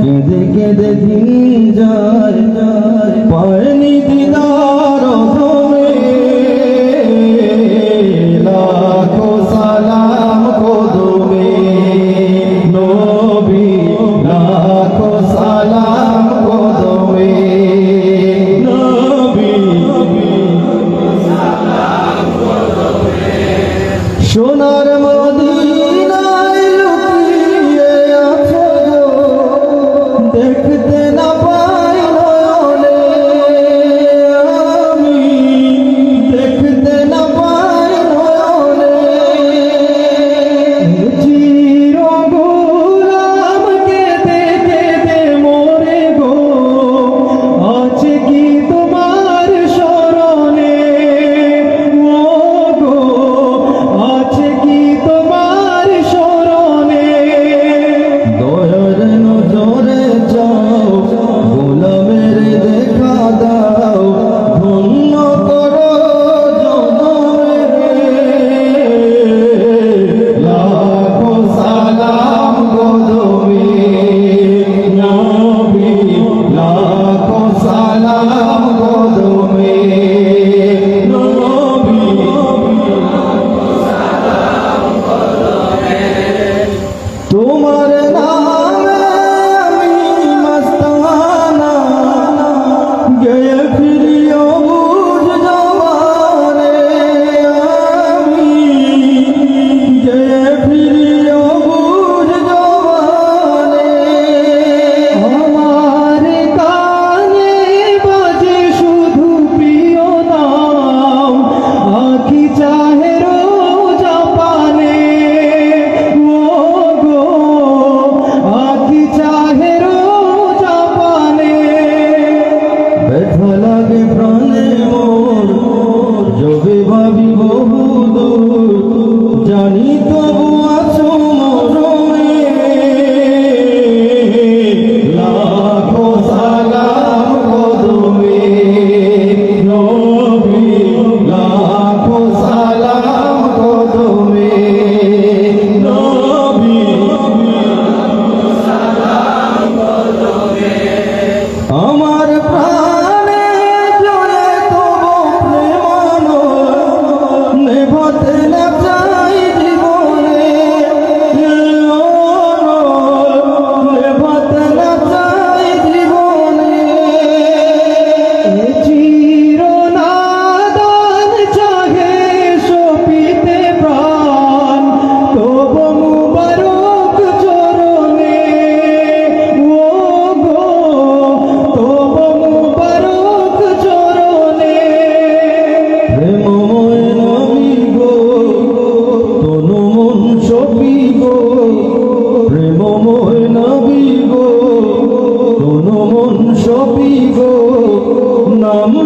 কেঁদে কেঁদে দিন জয় জয় পড়নি দিদার 你多不。Мама